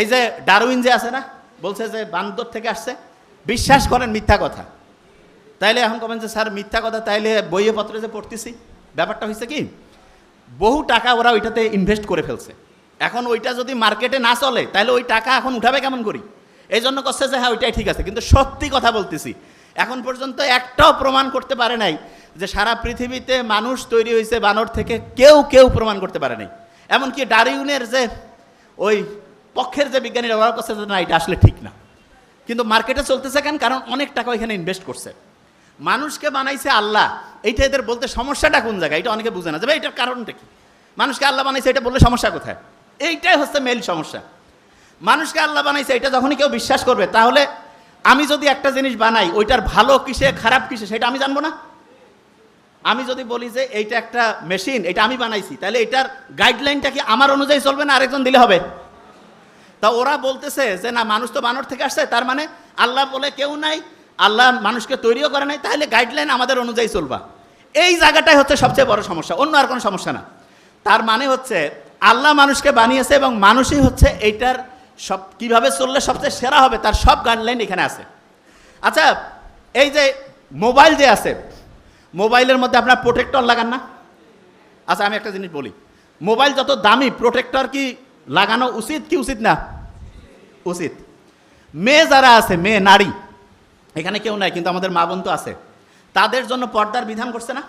এই যে ডারউইন যে আছে না, বলছে যে বান্দর থেকে আসছে, বিশ্বাস করেন মিথ্যা কথা। তাইলে এখন কবেন যে, স্যার, মিথ্যা কথা, তাইলে বইয়ে পত্রে যে পড়তেছি, ব্যাপারটা হয়েছে কি, বহু টাকা ওরা ওইটাতে ইনভেস্ট করে ফেলছে। এখন ওইটা যদি মার্কেটে না চলে তাহলে ওই টাকা এখন উঠাবে কেমন করি? এই জন্য করছে যে হ্যাঁ ওইটাই ঠিক আছে। কিন্তু সত্যি কথা বলতেছি, এখন পর্যন্ত একটাও প্রমাণ করতে পারে নাই যে, সারা পৃথিবীতে মানুষ তৈরি হয়েছে বানর থেকে কেউ কেউ প্রমাণ করতে পারে নাই। এমনকি ডারিউনের যে ওই পক্ষের যে বিজ্ঞানীরা ওরা করছে যে না, এটা আসলে ঠিক না। কিন্তু মার্কেটে চলতেছে কেন? কারণ অনেক টাকা এখানে ইনভেস্ট করছে। মানুষকে বানাইছে আল্লাহ। এইটা এদের বলতে সমস্যাটা কোন জায়গায়? এটা অনেকে বুঝে না। যে ভাই এটার কারণটা কি? মানুষকে আল্লাহ বানাইছে, এটা বললে সমস্যা কোথায়? এইটাই হচ্ছে মেল সমস্যা। মানুষকে আল্লাহ বানাইছে, এটা যখনই কেউ বিশ্বাস করবে, তাহলে আমি যদি একটা জিনিস বানাই, ওইটার ভালো কিসে, খারাপ কিসে, সেটা আমি জানব না? আমি যদি বলি যে এইটা একটা মেশিন এটা আমি বানাইছি, তাহলে এটার গাইডলাইনটা কি আমার অনুযায়ী চলবে না আরেকজন দিলে হবে? তা ওরা বলতেছে যে, না, মানুষ তো বানর থেকে আসছে। তার মানে আল্লাহ বলে কেউ নাই, আল্লাহ মানুষকে তৈরিও করে নাই, তাহলে গাইডলাইন আমাদের অনুযায়ী চলবা। এই জায়গাটাই হচ্ছে সবচেয়ে বড় সমস্যা, অন্য আর কোনো সমস্যা না। তার মানে হচ্ছে আল্লাহ মানুষকে বানিয়েছে এবং মানুষই হচ্ছে এইটার সব, কীভাবে চললে সবচেয়ে সেরা হবে তার সব গাইডলাইন এখানে আছে। আচ্ছা এই যে মোবাইল যে আছে মোবাইলের মধ্যে আপনার প্রোটেক্টর লাগান না? আচ্ছা আমি একটা জিনিস বলি মোবাইল যত দামি প্রোটেক্টর কি লাগানো উচিত কি উচিত না? উচিত। মেয়ে যারা আছে, মেয়ে, নারী, এখানে কেউ নাই, কিন্তু আমাদের মা বোন তো আছে। তাদের জন্য পর্দার বিধান করছে না?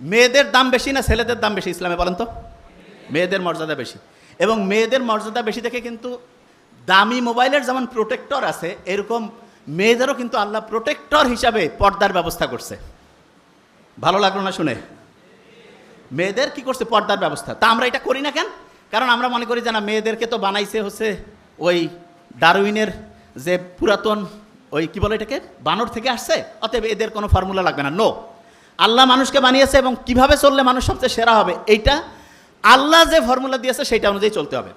মেয়েদের দাম বেশি না ছেলেদের দাম বেশি, ইসলামে বলেন তো? মেয়েদের মর্যাদা বেশি। এবং মেয়েদের মর্যাদা বেশি দেখে কিন্তু দামি মোবাইলের যেমন প্রোটেক্টর আছে, এরকম মেয়েদেরও কিন্তু আল্লাহ প্রোটেক্টর হিসাবে পর্দার ব্যবস্থা করছে। ভালো লাগল না শুনে? মেয়েদের কি করছে? পর্দার ব্যবস্থা। তা আমরা এটা করি না কেন? কারণ আমরা মনে করি যে না, মেয়েদেরকে তো বানাইছে হচ্ছে ওই ডারউইনের যে পুরাতন ওই কি বলে এটাকে? বানর থেকে আসছে? অতএব এদের কোনো ফর্মুলা লাগবে না। নো আল্লাহ মানুষকে বানিয়েছে এবং কীভাবে চললে মানুষ সবচেয়ে সেরা হবে, এইটা আল্লাহ যে ফর্মুলা দিয়েছে, সেইটা অনুযায়ী চলতে হবে।